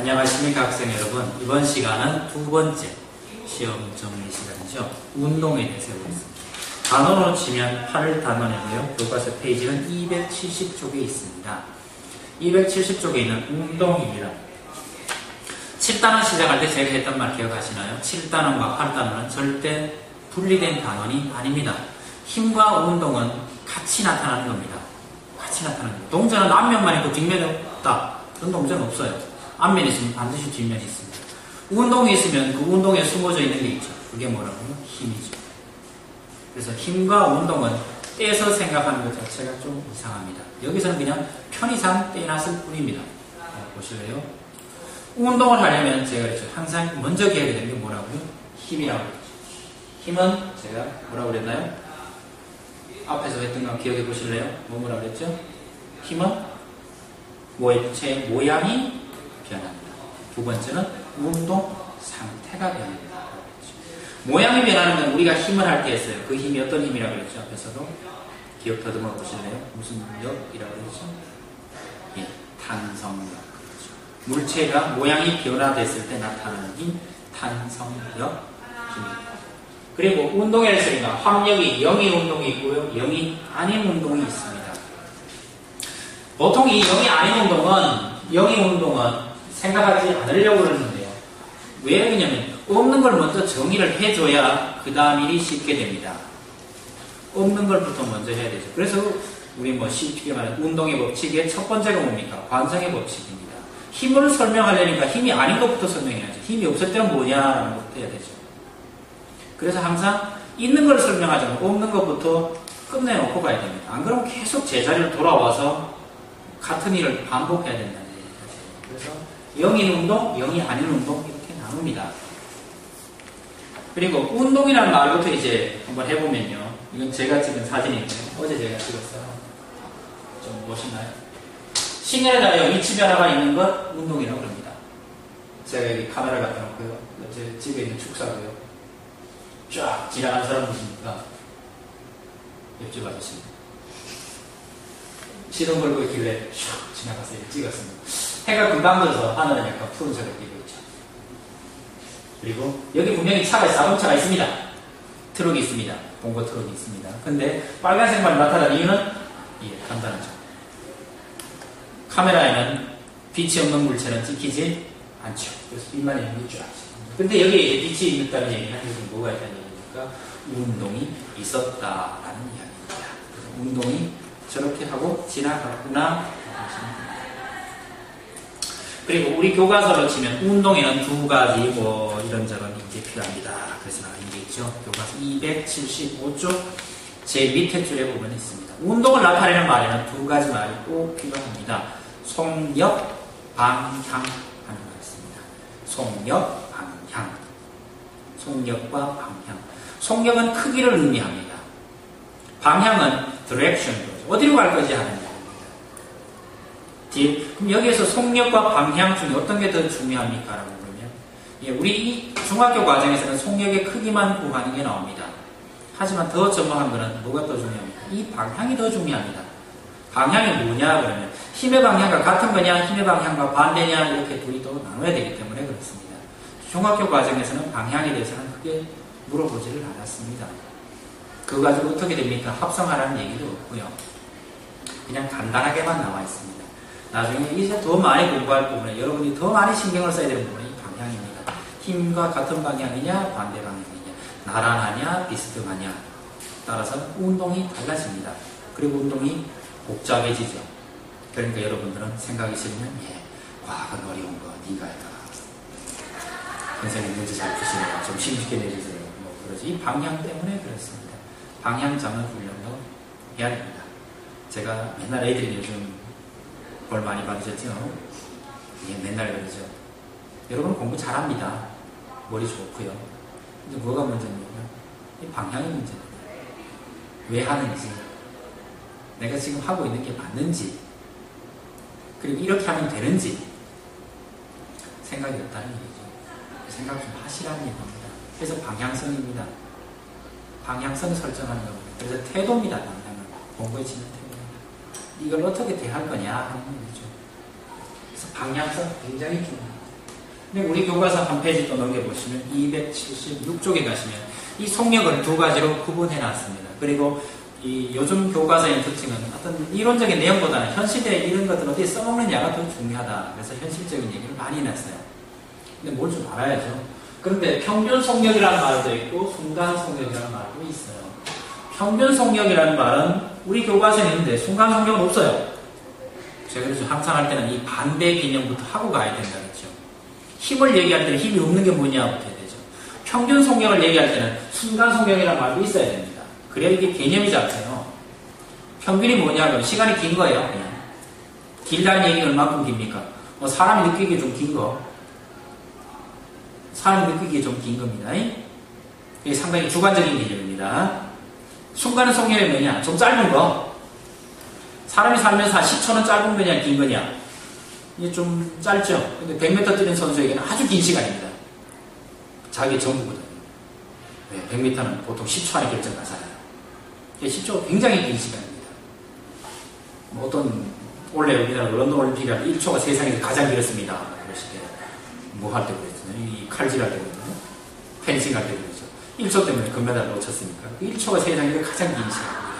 안녕하십니까 학생 여러분. 이번 시간은 두 번째 시험 정리 시간이죠. 운동에 대해서 해보겠습니다. 단원으로 치면 8을 단원이고요? 교과서 페이지는 270쪽에 있습니다. 270쪽에 있는 운동입니다. 7단원 시작할 때 제가 했던 말 기억하시나요? 7단원과 8단원은 절대 분리된 단원이 아닙니다. 힘과 운동은 같이 나타나는 겁니다. 같이 나타나는 겁니다. 동전은 앞면만 있고 뒷면이 없다. 그런 동전은 없어요 앞면이 있으면 반드시 뒷면이 있습니다. 운동이 있으면 그 운동에 숨어져 있는 게 있죠. 그게 뭐라고요? 힘이죠. 그래서 힘과 운동은 떼서 생각하는 것 자체가 좀 이상합니다. 여기서는 그냥 편의상 떼놨을 뿐입니다. 보실래요? 운동을 하려면 제가 그랬죠. 항상 먼저 기억해야 되는 게 뭐라고요? 힘이라고 그랬죠. 힘은 제가 뭐라고 그랬나요? 앞에서 했던 거 기억해 보실래요? 뭐 뭐라고 그랬죠? 힘은 모체 모양이 변합니다. 두 번째는 운동 상태가 변합니다. 모양이 변하는 건 우리가 힘을 할 때 했어요. 그 힘이 어떤 힘이라고 그랬죠? 앞에서도 기억 더듬어 보실래요? 무슨 역이라고 그랬죠? 예, 탄성력. 그렇죠. 물체가 모양이 변화됐을 때 나타나는 힘, 탄성력 힘입니다. 그리고 운동에 했으니까 합력이 영의 운동이 있고요. 영이 아닌 운동이 있습니다. 보통 이 영이 아닌 운동은 영의 운동은 생각하지 않으려고 그러는데요. 왜 그러냐면 없는 걸 먼저 정의를 해줘야 그 다음 일이 쉽게 됩니다. 없는 걸부터 먼저 해야 되죠. 그래서 우리 뭐 쉽게 말하는 운동의 법칙의 첫 번째가 뭡니까? 관성의 법칙입니다. 힘을 설명하려니까 힘이 아닌 것부터 설명해야죠. 힘이 없을 때는 뭐냐라는 것부터 해야 되죠. 그래서 항상 있는 걸 설명하지 않고 없는 것부터 끝내놓고 가야 됩니다. 안 그러면 계속 제자리로 돌아와서 같은 일을 반복해야 된다는 얘기죠. 그래서 영인 운동, 영이 아닌 운동 이렇게 나눕니다. 그리고 운동이라는 말부터 이제 한번 해보면요. 이건 제가 찍은 사진인데 어제 제가 찍었어요. 좀 보시나요? 신혈에다가 위치 변화가 있는 것 운동이라고 합니다. 제가 여기 카메라 갖다 놓고요. 제 집에 있는 축사고요. 쫙 지나간 사람 보시니까 옆집 아저씨입니다. 시동 걸고 있길래 슉 지나가서 찍었습니다. 해가 금방 들어서 하늘은 약간 푸른색을 띠고 있죠. 그리고 여기 분명히 차가 자동차가 있습니다. 트럭이 있습니다. 봉고 트럭이 있습니다. 근데 빨간색만 나타난 이유는 예, 간단하죠. 카메라에는 빛이 없는 물체는 찍히지 않죠. 그래서 빛만 있는 게 쫙. 근데 여기에 빛이 있다는 얘기는 여기 뭐가 있다는 얘기니까 운동이 있었다라는 이야기입니다. 그래서 운동이 저렇게 하고 지나갔구나 그리고 우리 교과서로 치면 운동에는 두 가지 뭐 이런저런 이제 필요합니다. 그래서 있는 게 있죠. 교과서 275쪽 제 밑에 줄에 보면 있습니다. 운동을 나타내는 말에는 두 가지 말이 꼭 필요합니다. 속력, 방향 하는 거 있습니다. 속력, 방향. 속력과 방향. 속력은 크기를 의미합니다. 방향은 디렉션, 어디로 갈 거지 하는 그럼 여기에서 속력과 방향 중에 어떤 게 더 중요합니까? 라고 그러면 예, 우리 중학교 과정에서는 속력의 크기만 구하는 게 나옵니다. 하지만 더 전망한 거는 뭐가 더 중요합니까? 이 방향이 더 중요합니다. 방향이 뭐냐 그러면 힘의 방향과 같은 거냐 힘의 방향과 반대냐 이렇게 둘이 또 나눠야 되기 때문에 그렇습니다. 중학교 과정에서는 방향에 대해서는 크게 물어보지를 않았습니다. 그거 가지고 어떻게 됩니까? 합성하라는 얘기도 없고요. 그냥 간단하게만 나와 있습니다. 나중에 이제 더 많이 공부할 부분에 여러분이 더 많이 신경을 써야 되는 부분이 방향입니다. 힘과 같은 방향이냐 반대 방향이냐 나란하냐 비스듬하냐 따라서 운동이 달라집니다. 그리고 운동이 복잡해지죠. 그러니까 여러분들은 생각이 싫으면 예, 과학은 어려운 거 네가 해라. 선생님 문제 잘 푸시네요. 좀 쉽게 내주세요. 뭐 그러지. 이 방향 때문에 그렇습니다. 방향 잡는 훈련도 해야 됩니다. 제가 맨날 애들이 요즘 벌 많이 받으셨죠? 예, 맨날 그러죠. 여러분 공부 잘합니다. 머리 좋고요. 근데 뭐가 문제냐면 이 방향이 문제입니다. 왜 하는지, 내가 지금 하고 있는 게 맞는지, 그리고 이렇게 하면 되는지 생각이 없다는 얘기죠. 생각 좀 하시라는 겁니다. 그래서 방향성입니다. 방향성 설정하는 겁니다. 그래서 태도입니다. 방향은 공부에 지는 태도. 이걸 어떻게 대할 거냐 하는 얘기죠. 그래서 방향성 굉장히 중요합니다. 근데 우리 교과서 한 페이지 또 넘겨보시면 276쪽에 가시면 이 속력을 두 가지로 구분해 놨습니다. 그리고 이 요즘 교과서의 특징은 어떤 이론적인 내용보다는 현실에 이런 것들을 어떻게 써먹느냐가 더 중요하다. 그래서 현실적인 얘기를 많이 해놨어요. 근데 뭘 좀 알아야죠. 그런데 평균 속력이라는 말도 있고 순간 속력이라는 말도 있어요. 평균 속력이라는 말은 우리 교과서에 있는데 순간 속력은 없어요. 제가 그래서 항상 할 때는 이 반대 개념부터 하고 가야 된다 그랬죠. 힘을 얘기할 때는 힘이 없는 게 뭐냐부터 해야 되죠. 평균 속력을 얘기할 때는 순간 속력이라는 말도 있어야 됩니다. 그래야 이게 개념이 잡혀요. 평균이 뭐냐면 시간이 긴 거예요. 그냥. 길다는 얘기가 얼마큼 깁니까? 뭐 사람이 느끼기에 좀 긴 거. 사람이 느끼기에 좀 긴 겁니다. 이게 상당히 주관적인 개념입니다. 순간 속력이 뭐냐? 좀 짧은 거. 사람이 살면서 한 10초는 짧은 거냐, 긴 거냐? 이게 좀 짧죠? 근데 100m 뛰는 선수에게는 아주 긴 시간입니다. 자기 전부거든요. 네, 100m는 보통 10초 안에 결정나잖아요. 10초 굉장히 긴 시간입니다. 뭐 어떤, 원래 우리나라 런던 올림픽이라 1초가 세상에서 가장 길었습니다. 그러실 때, 뭐 할 때 그랬잖아요. 이 칼질 할 때 그랬잖아요. 펜싱 할때 그랬죠. 1초 때문에 금메달을 놓쳤으니까. 1초가 세상에서 가장 긴 시간입니다.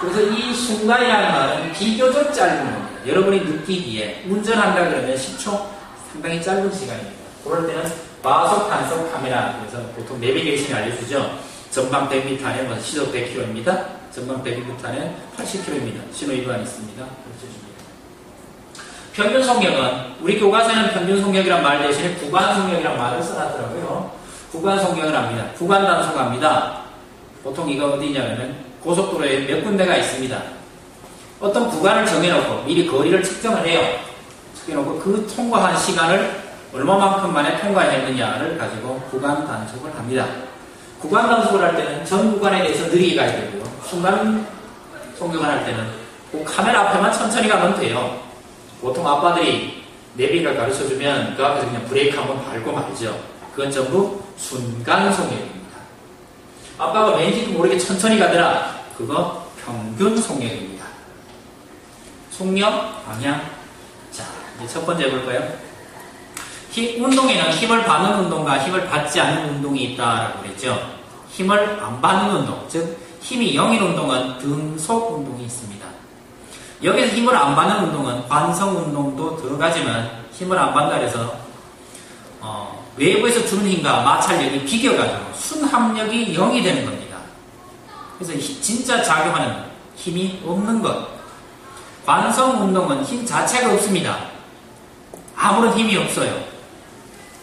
그래서 이 순간이라는 말은 비교적 짧은 겁니다. 여러분이 느끼기에 운전한다 그러면 10초 상당히 짧은 시간입니다. 그럴 때는 마속 단속 카메라 그래서 보통 내비게이션이 알려주죠. 전방 100m 안에 뭐 시속 100km입니다. 전방 100m 안에 80km입니다. 신호 위반 있습니다. 그렇게 평균 속력은 우리 교과서에는 평균 속력이란 말 대신에 구간 속력이란 말을 써놨더라고요. 구간 속력을 합니다. 구간 단속합니다. 보통 이거 어디냐면 고속도로에 몇 군데가 있습니다. 어떤 구간을 정해놓고 미리 거리를 측정을 해요. 측정해놓고 그 통과한 시간을 얼마만큼 만에 통과했느냐를 가지고 구간 단속을 합니다. 구간 단속을 할 때는 전 구간에 대해서 느리게 가야 되고요. 순간 속력을 할 때는 그 카메라 앞에만 천천히 가면 돼요. 보통 아빠들이 내비를 가르쳐주면 그 앞에서 그냥 브레이크 한번 밟고 말죠. 그건 전부 순간 속력입니다. 아빠가 왠지도 모르게 천천히 가더라. 그거 평균 속력입니다. 속력, 방향. 자, 이제 첫 번째 볼까요? 힘, 운동에는 힘을 받는 운동과 힘을 받지 않는 운동이 있다라고 그랬죠. 힘을 안 받는 운동, 즉 힘이 0인 운동은 등속 운동이 있습니다. 여기서 힘을 안 받는 운동은 관성 운동도 들어가지만 힘을 안 받는다 해서 어, 외부에서 주는 힘과 마찰력이 비겨가지고 순합력이 0이 되는 겁니다. 그래서 진짜 작용하는 힘이 없는 것. 관성 운동은 힘 자체가 없습니다. 아무런 힘이 없어요.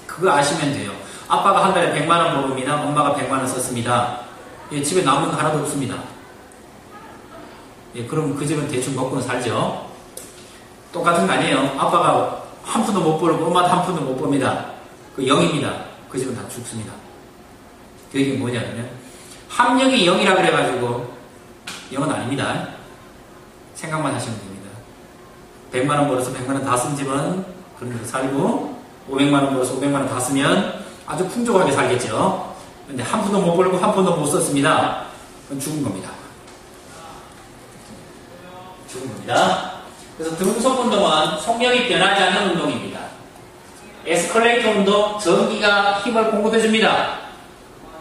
그거 아시면 돼요. 아빠가 한 달에 100만 원 벌습니다. 엄마가 100만 원 썼습니다. 예, 집에 남은 거 하나도 없습니다. 예, 그럼 그 집은 대충 먹고는 살죠. 똑같은 거 아니에요. 아빠가 한 푼도 못 벌고 엄마도 한 푼도 못 법니다. 그 0입니다. 그 집은 다 죽습니다. 그 얘기는 뭐냐면 합력이 0이라 그래가지고 0은 아닙니다. 생각만 하시면 됩니다. 100만원 벌어서 100만원 다 쓴 집은 그런 데서 살고 500만원 벌어서 500만원 다 쓰면 아주 풍족하게 살겠죠. 근데 한 푼도 못 벌고 한 푼도 못 썼습니다. 그건 죽은 겁니다. 죽은 겁니다. 그래서 등속 운동은 속력이 변하지 않는 운동입니다. 에스컬레이터 운동, 전기가 힘을 공급해줍니다.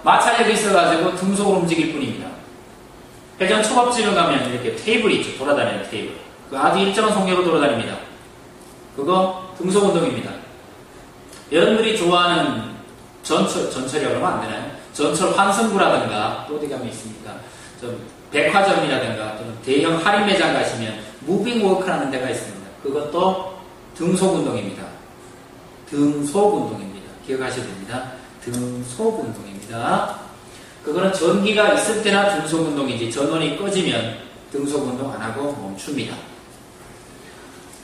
마찰력이 있어가지고 등속으로 움직일 뿐입니다. 회전 초밥집에 가면 이렇게 테이블이 있죠. 돌아다니는 테이블. 그 아주 일정한 속력으로 돌아다닙니다. 그거 등속 운동입니다. 여러분들이 좋아하는 전철, 전철이라고 하면 안 되나요? 전철 환승구라든가 또 어디 가면 있습니까? 좀 백화점이라든가 또는 대형 할인 매장 가시면 무빙 워크라는 데가 있습니다. 그것도 등속 운동입니다. 등속 운동입니다. 기억하셔야 됩니다. 등속 운동입니다. 그거는 전기가 있을 때나 등속 운동이지 전원이 꺼지면 등속 운동 안 하고 멈춥니다.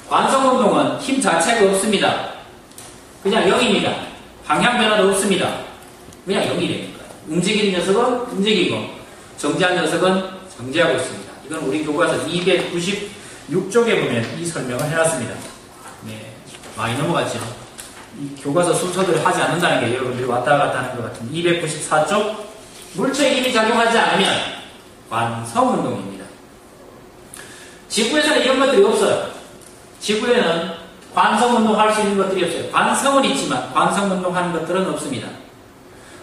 관성 운동은 힘 자체가 없습니다. 그냥 0입니다. 방향 변화도 없습니다. 그냥 0이 되니까. 움직이는 녀석은 움직이고 정지한 녀석은 정지하고 있습니다. 이건 우리 교과서 296쪽에 보면 이 설명을 해놨습니다. 네, 많이 넘어갔죠. 이 교과서 순서대로 하지 않는다는 게 여러분들이 왔다 갔다 하는 것 같은 294쪽 물체의 힘이 작용하지 않으면 관성운동입니다. 지구에서는 이런 것들이 없어요. 지구에는 관성 운동 할 수 있는 것들이 없어요. 관성은 있지만 관성 운동 하는 것들은 없습니다.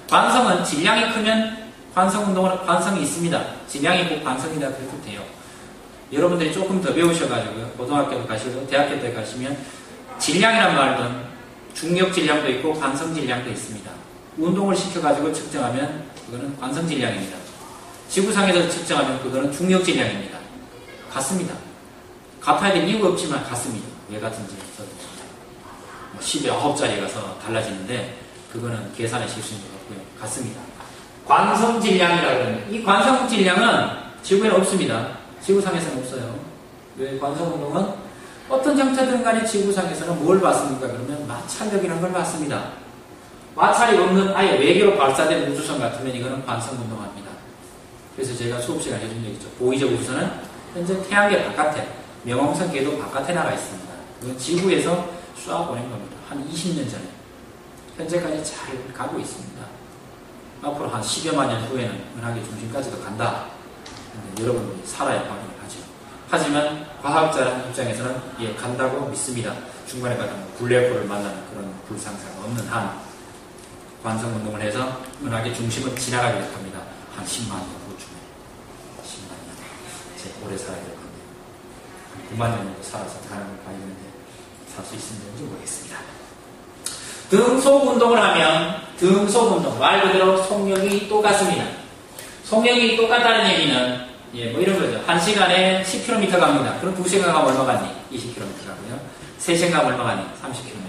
관성은 질량이 크면 관성 운동은 관성이 있습니다. 질량이 꼭 관성이다 그래도 돼요. 여러분들이 조금 더 배우셔가지고요. 고등학교 가시고 대학교 때 가시면 질량이란 말은 중력 질량도 있고 관성 질량도 있습니다. 운동을 시켜가지고 측정하면 그거는 관성 질량입니다. 지구상에서 측정하면 그거는 중력 질량입니다. 같습니다. 같아야 될 이유가 없지만 같습니다. 왜 같은지 뭐 10에 9자리 가서 달라지는데 그거는 계산의 실수인 것 같고요. 같습니다. 관성 질량이라고 하면 이 관성 질량은 지구에는 없습니다. 지구상에서는 없어요. 왜 관성 운동은 어떤 정체든 간에 지구상에서는 뭘 봤습니까? 그러면 마찰력이라는 걸 봤습니다. 마찰이 없는 아예 외계로 발사된 우주선 같으면 이거는 관성 운동합니다. 그래서 제가 수업 시간에 해준 적 있죠. 보이적 우주선은 현재 태양계 바깥에 명왕성 궤도 바깥에 나가 있습니다. 이건 지구에서 쏴 보낸 겁니다. 한 20년 전에. 현재까지 잘 가고 있습니다. 앞으로 한 10여만 년 후에는 은하계 중심까지도 간다. 여러분들이 살아야 확인을 하지만 과학자 입장에서는 예, 간다고 믿습니다. 중간에 가다 뭐 블랙홀을 만나는 그런 불상사가 없는 한 관성 운동을 해서 은하계 중심을 지나가게 될 겁니다. 한 10만 년 후쯤에. 10만 년. 제 오래 살아야 될. 한 9만 년 정도 살아서 가는 걸 봐야 되는데 살 수 있을지 모르겠습니다. 등속 운동을 하면 등속 운동 말 그대로 속력이 똑같습니다. 속력이 똑같다는 얘기는 예, 뭐 이런 거죠. 1시간에 10km 갑니다. 그럼 2시간 가면 얼마 가니? 20km 가고요. 3시간 가면 얼마 가니? 30km.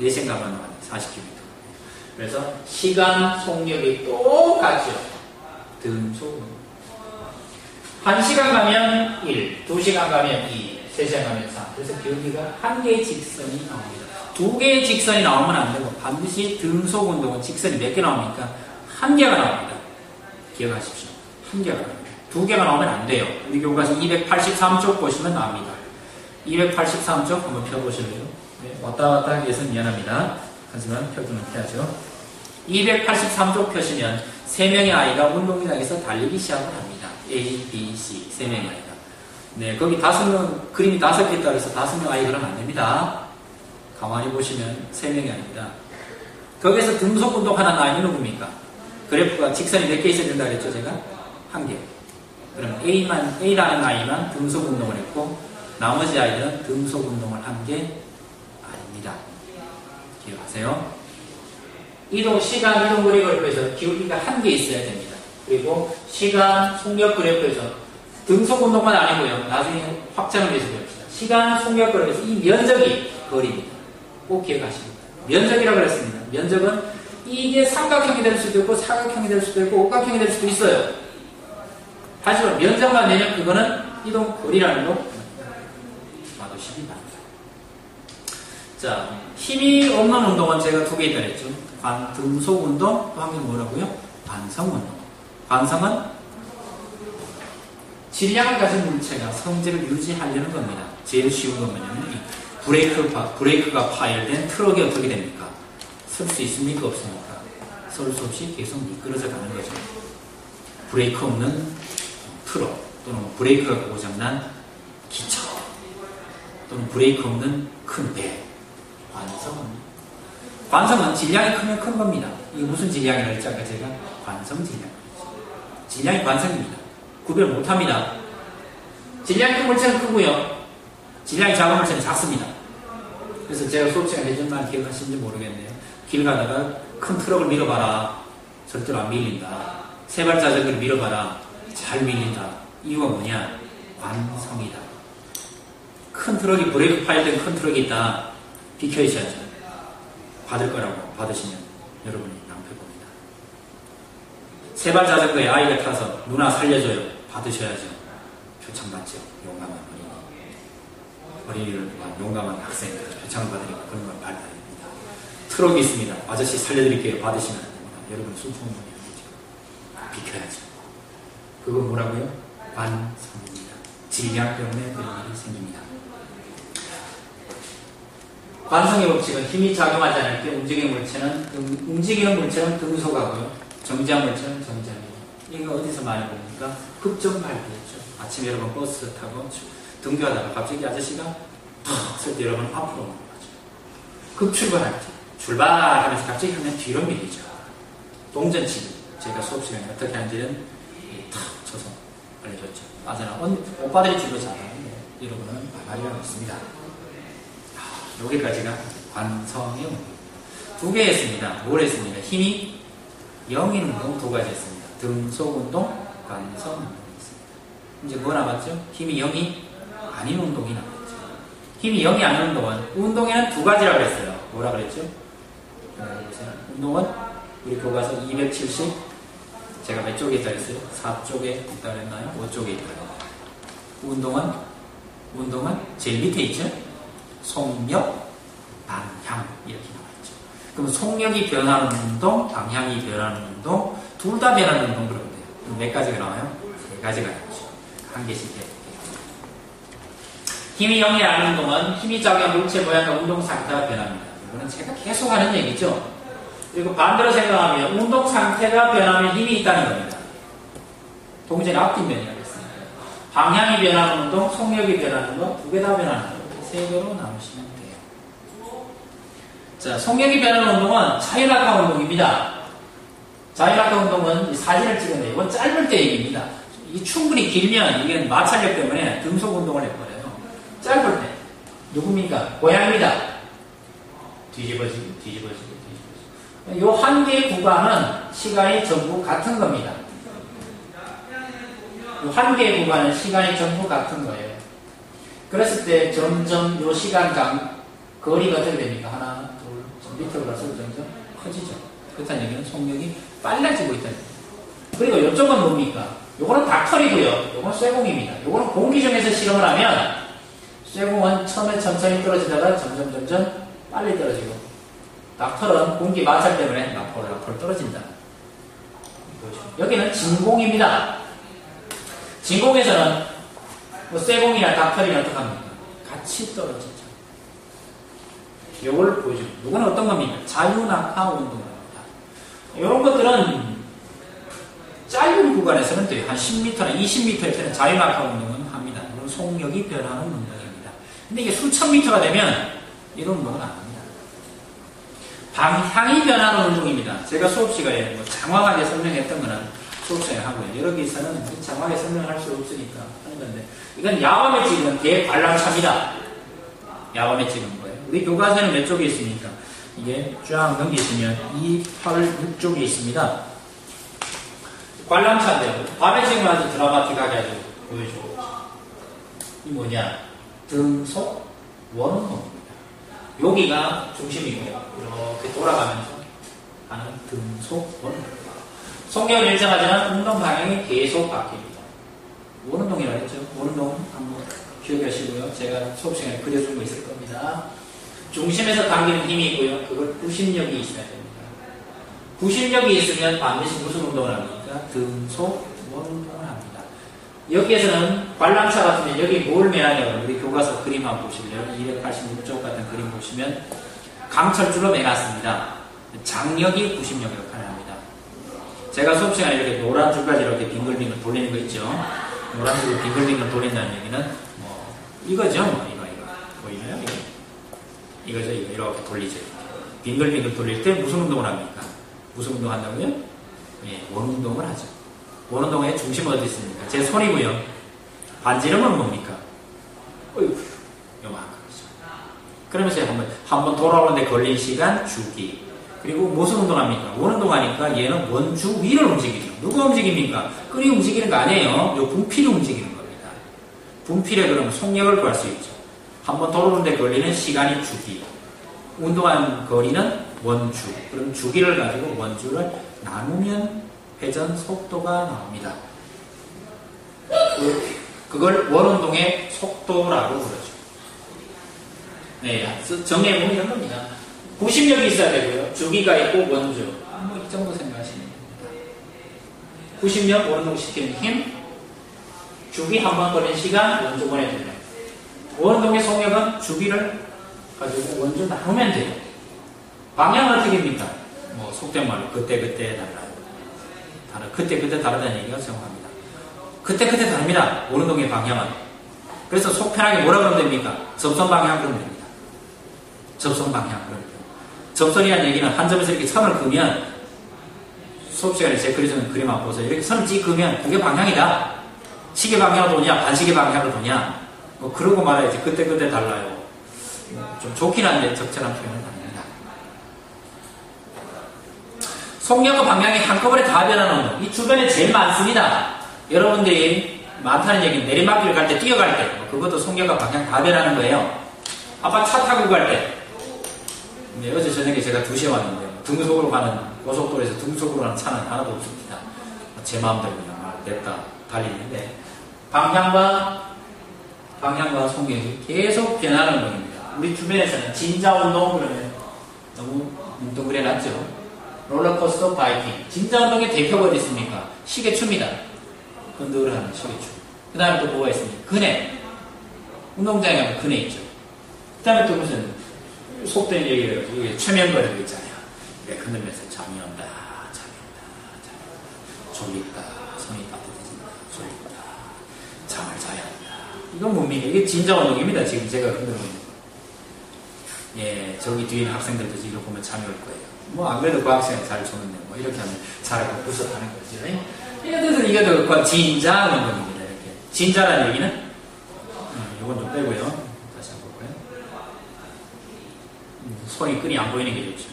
4시간 가면 얼마 가니? 40km. 그래서 시간 속력이 똑같죠. 등속 운동. 1시간 가면 1, 2시간 가면 2, 3시간 가면 3. 그래서 기울기가 한 개의 직선이 나옵니다. 두 개의 직선이 나오면 안 되고 반드시 등속 운동은 직선이 몇 개 나옵니까? 한 개가 나옵니다. 기억하십시오. 한 개가 나옵니다. 두 개가 나오면 안 돼요. 우리 교과서 283쪽 보시면 나옵니다. 283쪽 한번 펴보실래요? 네, 왔다 갔다 하기 위해서 미안합니다. 하지만 펴주는 해야죠. 283쪽 펴시면 세 명의 아이가 운동장에서 달리기 시작을 합니다. A, B, C 세 명의 아이가. 네, 거기 다섯 명 그림이 다섯 개 해서 다섯 명 아이 그러면 안 됩니다. 가만히 보시면 세 명이 아닙니다. 거기서 등속 운동 하는 아이는 누굽니까? 그래프가 직선이 몇 개 있어야 된다 그랬죠, 제가? 한 개. 그럼 A만, A라는 아이만 등속 운동을 했고, 나머지 아이들은 등속 운동을 한 게 아닙니다. 기억하세요? 이동, 시간 이동 그래프에서 기울기가 한 개 있어야 됩니다. 그리고 시간 속력 그래프에서 등속 운동만 아니고요. 나중에 확장을 위해서 배웁시다. 시간 속력 그래프에서 이 면적이 거리입니다. 꼭 기억하십니다. 면적이라고 그랬습니다. 면적은 이게 삼각형이 될 수도 있고 사각형이 될 수도 있고 오각형이 될 수도 있어요. 하지만 면적만 내면 그거는 이동 거리라는 거 봐두시기 바랍니다. 자, 힘이 없는 운동은 제가 두 개 있다 그랬죠. 관, 등속 운동, 또 한 개 뭐라고요? 관성 운동. 관성은 질량을 가진 물체가 성질을 유지하려는 겁니다. 제일 쉬운 건 뭐냐면 브레이크, 브레이크가 파열된 트럭이 어떻게 됩니까? 설 수 있습니까? 없습니까? 설 수 없이 계속 미끄러져 가는 거죠. 브레이크 없는 또는 브레이크가 고장난 기차, 또는 브레이크 없는 큰 배, 관성은. 관성은 질량이 크면 큰 겁니다. 이게 무슨 했죠? 아까 제가 관성 질량. 질량이 관성입니다. 구별 못 합니다. 질량이 큰 물체는 크고요. 질량이 작은 물체는 작습니다. 그래서 제가 수업 시간에 말 기억하시는지 모르겠네요. 길 가다가 큰 트럭을 밀어봐라. 절대로 안 밀린다. 세 발 자전거를 밀어봐라. 잘 밀린다. 이유가 뭐냐? 관성이다. 큰 트럭이 브레이크 파일된 큰 트럭이 있다. 비켜있어야죠. 받을 거라고 받으시면 여러분이 낭패 봅니다. 세발 자전거에 아이가 타서 누나 살려줘요. 받으셔야죠. 표창 받죠. 용감한 어린이. 어린이를 위한 용감한 학생, 표창을 받으니까 그런 걸 발달합니다. 트럭이 있습니다. 아저씨 살려드릴게요. 받으시면. 여러분 순풍문이 아니죠. 비켜야죠. 그건 뭐라고요? 관성입니다. 질량 때문에 그런 일이 생깁니다. 관성의 법칙은 힘이 작용하지 않을 때 움직이는 물체는 움직이는 물체는 등속하고요. 정지한 물체는 정지합니다. 이거 어디서 많이 봅니까? 급정 발기였죠. 아침에 여러분 버스 타고 등교하다가 갑자기 아저씨가 탁쓸때 여러분 앞으로 급출발할 때 출발하면서 갑자기 하면 뒤로 밀리죠. 동전치기 제가 수업 시간에 어떻게 하는지는 탁 쳐서 알려줬죠. 아저나 오빠들이 주로 잘하는데 여러분은 바바리라고 있습니다. 아, 여기까지가 관성의 운동. 두개 했습니다. 뭘 했습니까? 힘이 영인 운동 두 가지 했습니다. 등속 운동, 관성 운동이 있습니다. 이제 뭐 남았죠? 힘이 영이 아닌 운동이 남았죠. 힘이 영이 아닌 운동은 운동에는 두 가지라고 했어요. 뭐라 그랬죠? 운동은 우리 교과서 270 제가 몇 쪽에 있다 그랬어요? 4쪽에 있다 그랬나요? 5쪽에 있다 그랬나요? 운동은 운동은 제일 밑에 있죠? 속력, 방향 이렇게 나와있죠. 그럼 속력이 변하는 운동, 방향이 변하는 운동, 둘 다 변하는 운동 그러면 돼요. 그럼 몇 가지가 나와요? 세 가지가 나오죠. 한 개씩 해볼게요. 힘이 영이 아닌 운동은 힘이 작은 물체 모양과 운동 상태가 변합니다. 이거는 제가 계속 하는 얘기죠. 그리고 반대로 생각하면 운동 상태가 변하면 힘이 있다는 겁니다. 동전의 앞뒷 면이라고 했습니다. 방향이 변하는 운동, 속력이 변하는 운동, 두 개 다 변하는 운동. 세 개로 나누시면 돼요. 자, 속력이 변하는 운동은 자율학과 운동입니다. 자율학과 운동은 사진을 찍었는데 이건 짧을 때 얘기입니다. 이게 충분히 길면 이게 마찰력 때문에 등속 운동을 해버려요. 짧을 때. 누굽니까? 뒤집어지고, 뒤집어지고, 뒤집어지고. 이 한 개의 구간은 시간이 전부 같은 겁니다. 이 한 개의 구간은 시간이 전부 같은 거예요. 그랬을 때 점점 이 시간 감, 거리가 어떻게 됩니까? 하나, 둘, 밑으로 갈수록 점점 커지죠. 그렇다는 얘기는 속력이 빨라지고 있다는 얘기예요. 그리고 이쪽은 뭡니까? 요거는 닥터리고요. 요거는 쇠공입니다. 요거는 공기 중에서 실험을 하면 쇠공은 처음에 천천히 떨어지다가 점점 점점 빨리 떨어지고 닥터는 공기 마찰 때문에 앞으로 앞으로 떨어진다. 여기는 진공입니다. 진공에서는 뭐 쇠공이나 닥터리나 어떡합니까? 같이 떨어지죠. 이걸 보여줍니다. 이건 어떤 겁니까? 자유낙하 운동입니다. 이런 것들은 짧은 구간에서는 돼요. 한 10m나 20m에서는 자유낙하 운동은 합니다. 이건 속력이 변하는 운동입니다. 근데 이게 수천 미터가 되면 이런 운동은 안 합니다. 방향이 변하는 운동입니다. 제가 수업 시간에 뭐 장황하게 설명했던 거는 수업 시간에 하고요. 여러 개에서는 장황하게 설명할 수 없으니까 하는 건데 이건 야밤에 찍은 대관람차입니다. 야밤에 찍은 거예요. 우리 교과서는 몇 쪽에 있습니까? 이게 쫙 넘기시면 2, 8, 6쪽에 있습니다. 관람차인데요. 밤에 지금 아주 드라마틱하게 아주 보여주고. 이 뭐냐? 등속 원운동입니다. 여기가 중심이고요. 이렇게 돌아가면서 하는 등속 원운동. 성경을 일정하지만 운동 방향이 계속 바뀝니다. 원운동이라고 했죠. 원운동은 한번 기억하시고요. 제가 수업 시간에 그려준 거 있을 겁니다. 중심에서 당기는 힘이 있고요. 그걸 구심력이 있어야 됩니다. 구심력이 있으면 반드시 무슨 운동을 합니까? 등속 합니다. 여기에서는 관람차 같으면 여기 뭘 매하냐고 우리 교과서 그림 한번 보실래요? 286쪽 같은 그림 보시면 강철줄로 매놨습니다. 장력이 구심력 역할을 합니다. 제가 수업 시간에 이렇게 노란 줄까지 이렇게 빙글빙글 돌리는 거 있죠? 노란 줄로 빙글빙글 돌린다는 얘기는 뭐 이거죠? 뭐 이거 이거 보이나요? 이거. 이거죠? 이거 이렇게 돌리죠. 빙글빙글 돌릴 때 무슨 운동을 합니까? 무슨 운동 한다고요? 예, 원운동을 하죠. 원운동의 중심은 어디 있습니까? 제 손이고요. 반지름은 뭡니까? 어이구, 요만큼 이죠. 그러면서 한번, 한번 돌아오는데 걸린 시간 주기. 그리고 무슨 운동합니까? 원운동 하니까 얘는 원주 위를 움직이죠. 누가 움직입니까? 끈이 움직이는 거 아니에요. 요 분필이 움직이는 겁니다. 분필에 그럼 속력을 구할 수 있죠. 한번 돌아오는데 걸리는 시간이 주기. 운동한 거리는 원주. 그럼 주기를 가지고 원주를 나누면 회전 속도가 나옵니다. 그걸 원운동의 속도라고 부르죠. 네, 정해보면 이런 겁니다. 구심력이 있어야 되고요. 주기가 있고 원주. 뭐이 정도 생각하시면 됩니다. 구심력, 원운동 시키는 힘, 주기 한 번 걸린 시간, 원주 보내주면. 원운동의 속력은 주기를 가지고 원주 나누면 돼요. 방향은 어떻게 입니까? 뭐, 속된 말로 그때그때 달라요. 다르, 그때그때 다르다는 얘기가 정확합니다. 그때그때 다릅니다. 원운동의 방향은. 그래서 속 편하게 뭐라 그러면 됩니까? 접선 방향 그러면 됩니다. 접선 방향 그러면 됩니다. 점선이라는 얘기는 한 점에서 이렇게 선을 그으면 수업 시간에 제가 그려주는 그림 보세요. 이렇게 선을 찍 그으면 그게 방향이다. 시계 방향으로 도냐, 반시계 방향으로 도냐. 뭐 그러고 말해야지. 그때그때 달라요. 좀 좋긴 한데 적절한 표현은 아닙니다. 속력과 방향이 한꺼번에 다 변하는. 이 주변에 제일 많습니다. 여러분들이 많다는 얘기는 내리막길을 갈 때, 뛰어갈 때, 뭐 그것도 속력과 방향 다 변하는 거예요. 아빠 차 타고 갈 때, 네, 어제 저녁에 제가 2시에 왔는데, 등속으로 가는, 고속도로에서 등속으로 가는 차는 하나도 없습니다. 제 마음대로 그냥 냈다 달리는데, 방향과, 방향과 속력이 계속 변하는 겁니다. 우리 주변에서는 진자 운동 그러면 너무 뭉뚱그려 놨죠. 롤러코스터 바이킹. 진자 운동의 대표가 있습니까? 시계추입니다. 건드하는 시계추. 그 다음에 또 뭐가 있습니까? 그네. 운동장에 가면 그네 있죠. 그 다음에 또 무슨 속된 얘기를 해가지고 최면거리고 있잖아요. 그래, 흔들면서 잠이 온다, 잠이 온다, 잠이 온다. 졸립다, 손이 따뜻해진다, 졸립다, 잠을 자야 한다. 이건 뭡니까? 이게 진자 운동입니다. 지금 제가 흔들고 있는 거. 예, 저기 뒤에 있는 학생들도 이거 보면 잠이 올 거예요. 뭐, 안 그래도 그 학생이 잘 줬는데, 뭐, 이렇게 하면 잘하고 부석하는 거죠. 이게 뜻은 이게 더 진자 운동입니다. 이렇게. 진자라는 얘기는, 음, 이건 좀 빼고요. 다시 한번 볼까요? 음, 손이 끈이 안 보이는 게 좋죠.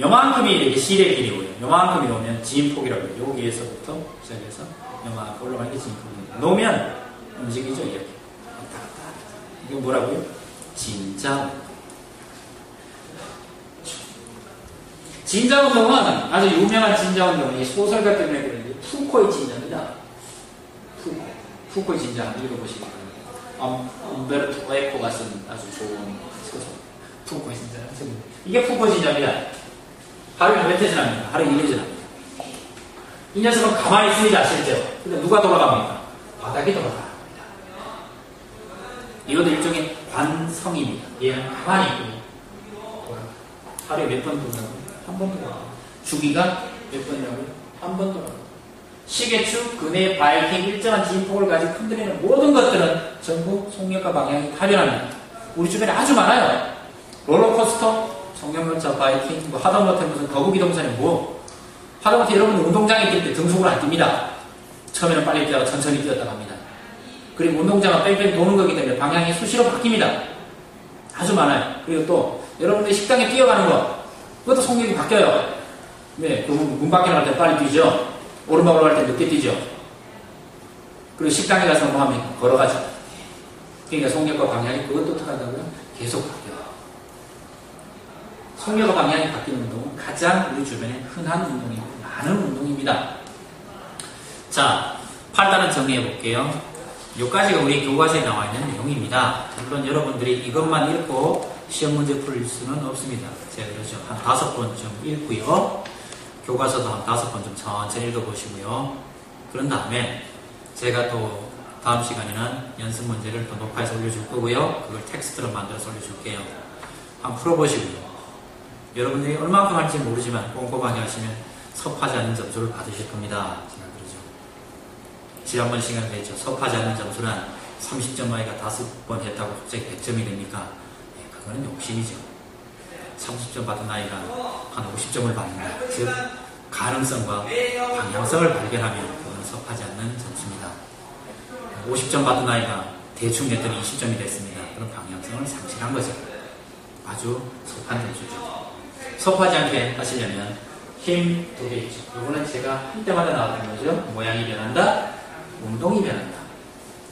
요만큼이 이렇게 실의 길이고요. 요만큼이 오면 진폭이라고 해요. 여기에서부터 시작해서 요만큼 올라가는 게 진폭입니다. 놓으면 움직이죠, 이렇게. 이거 뭐라고요? 진자 진자 운동은 아주 유명한 진자 운동이 소설가 때문에 그런지 푸코의 진자입니다. 푸코. 푸코의 진자 읽어보시기 바랍니다. umberto 에코가 쓴 아주 좋은 소설. 푸코의 진자. 이게 푸코 진자입니다. 하루에 몇회 지납니까? 하루에 1회 지납니다. 이 녀석은 가만히 있습니다, 실제로. 근데 누가 돌아갑니까? 바닥이 돌아갑니다. 이것도 일종의 관성입니다. 얘는 가만히 있고, 하루에 몇 번 돌아가고? 한 번 돌아가. 주기가 몇 번이라고요? 한 번 돌아가. 시계추, 그네, 바이킹, 일정한 진폭을 가지고 흔들리는 모든 것들은 전부 속력과 방향이 타변합니다. 우리 주변에 아주 많아요. 롤러코스터, 성경열차, 바이킹, 뭐 하다못해 무슨 거북이 동산이 뭐. 하다못해 여러분 운동장에 뛸 때 등속으로 안 뜁니다. 처음에는 빨리 뛰다가 천천히 뛰었다 갑니다. 그리고 운동장은 뺑뺑 도는 거기 때문에 방향이 수시로 바뀝니다. 아주 많아요. 그리고 또 여러분들이 식당에 뛰어가는 거, 그것도 속력이 바뀌어요. 네, 그문 밖에 나갈 때 빨리 뛰죠. 오르막 올라갈 때 늦게 뛰죠. 그리고 식당에 가서 뭐 하면 걸어가죠. 그러니까 속력과 방향이 그것도 어떡하다고요? 계속 바뀌어요. 속력과 방향이 바뀌는 운동은 가장 우리 주변에 흔한 운동이고 많은 운동입니다. 자, 팔단은 정리해 볼게요. 여기까지가 우리 교과서에 나와 있는 내용입니다. 물론 여러분들이 이것만 읽고 시험 문제 풀 수는 없습니다. 제가 그러죠. 한 다섯 번 좀 읽고요. 교과서도 한 다섯 번 좀 천천히 읽어보시고요. 그런 다음에 제가 또 다음 시간에는 연습 문제를 또 녹화해서 올려줄 거고요. 그걸 텍스트로 만들어서 올려줄게요. 한번 풀어보시고요. 여러분들이 얼마큼 할지 모르지만 꼼꼼하게 하시면 섭하지 않는 점수를 받으실 겁니다. 제가 그러죠. 지난번 시간에 했죠. 섭하지 않는 점수는 30점 아이가 다섯 번 했다고 갑자기 100점이 됩니까? 네, 그거는 욕심이죠. 30점 받은 아이가 한 50점을 받는다. 즉, 가능성과 방향성을 발견하면 그건 섭하지 않는 점수입니다. 50점 받은 아이가 대충 냈더니 20점이 됐습니다. 그런 방향성을 상실한 거죠. 아주 섭한 점수죠. 섭하지 않게 하시려면 힘 두 개 있죠. 이거는 제가 할 때마다 나왔던 거죠. 모양이 변한다, 운동이 변한다.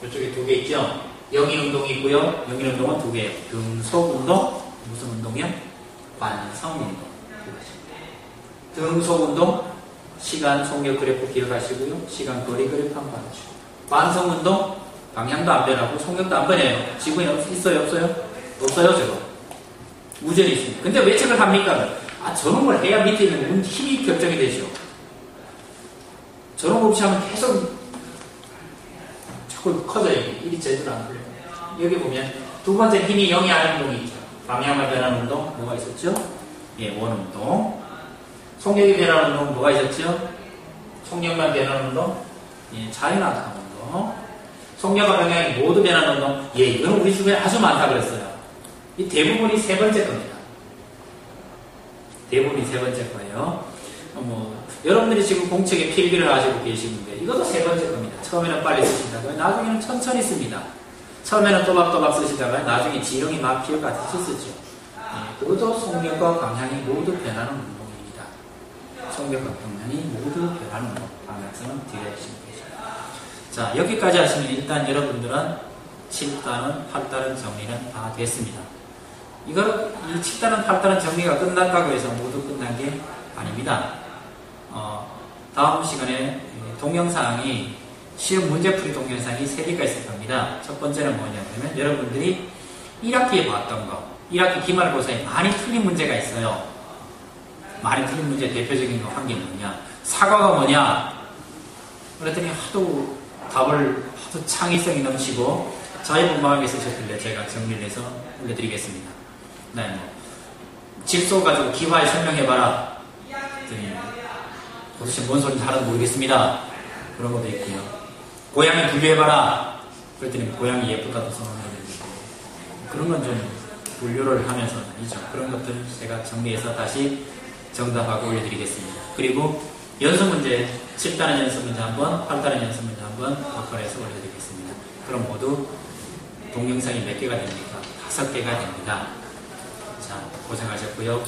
이쪽에 두 개 있죠. 영인 운동이 있고요. 영인 운동은 두 개예요. 등속 운동, 무슨 운동이요? 관성 운동. 등속 운동, 시간 속력 그래프 기억하시고요. 시간 거리 그래프 한번 봐주시고. 관성 운동, 방향도 안 변하고 속력도 안 변해요. 지구에 있어요, 없어요? 없어요, 저거. 우전이 있습니다. 근데 왜 책을 합니까? 아, 저런 걸 해야 밑에 있는 힘이 결정이 되죠. 저런 거 없이 하면 계속 자꾸 커져요. 일이 제대로 안 풀려요. 여기 보면 두 번째 힘이 0이 아닌 운동이 있죠. 방향만 변하는 운동, 뭐가 있었죠? 예, 원 운동. 속력이 변하는 운동, 뭐가 있었죠? 속력만 변하는 운동, 예, 자유낙하 운동. 속력과 방향이 모두 변하는 운동, 예, 이건 우리 주변에 아주 많다 그랬어요. 이 대부분이 세 번째 겁니다. 대부분이 세 번째 거예요. 어, 뭐 여러분들이 지금 공책에 필기를 하시고 계시는데 이것도 세 번째 겁니다. 처음에는 빨리 쓰시다가 나중에는 천천히 씁니다. 처음에는 또박또박 쓰시다가 나중에 지렁이 막 피어가듯이 쓰죠. 예, 그것도 속력과 방향이 모두 변하는 운동입니다. 속력과 방향이 모두 변하는 운동. 방향성은 뒤에 하시면 되죠. 자, 여기까지 하시면 일단 여러분들은 7단원, 8단원 정리는 다 됐습니다. 이걸, 이 7단원, 8단원 정리가 끝났다고 해서 모두 끝난 게 아닙니다. 어, 다음 시간에 동영상이 시험 문제풀이 동영상이 3개가 있을 겁니다. 첫 번째는 뭐냐면 여러분들이 1학기에 봤던 거, 1학기 기말고사에 많이 틀린 문제가 있어요. 많이 틀린 문제 대표적인 거 한 게 뭐냐? 사과가 뭐냐? 그랬더니 하도 답을 하도 창의성이 넘치고 자유분방하게 쓰셨길래 제가 정리를 해서 올려드리겠습니다. 네, 뭐 질소 가지고 기화에 설명해봐라. 도대체 뭔 소리인지 하나도 모르겠습니다. 그런 것도 있고요. 고양이 분류해봐라. 그랬더니 고양이 예쁘다도 써놓는데 그런 건 좀 분류를 하면서 아니죠. 그런 것들 제가 정리해서 다시 정답하고 올려드리겠습니다. 그리고 연습 문제, 7단원 연습 문제 한 번, 8단원 연습 문제 한 번, 버커에서 올려드리겠습니다. 그럼 모두 동영상이 몇 개가 됩니까? 다섯 개가 됩니다. 자, 고생하셨고요.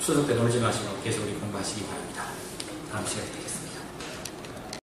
추석 때 놀지 마시고 계속 우리 공부하시기 바랍니다. 다음 시간에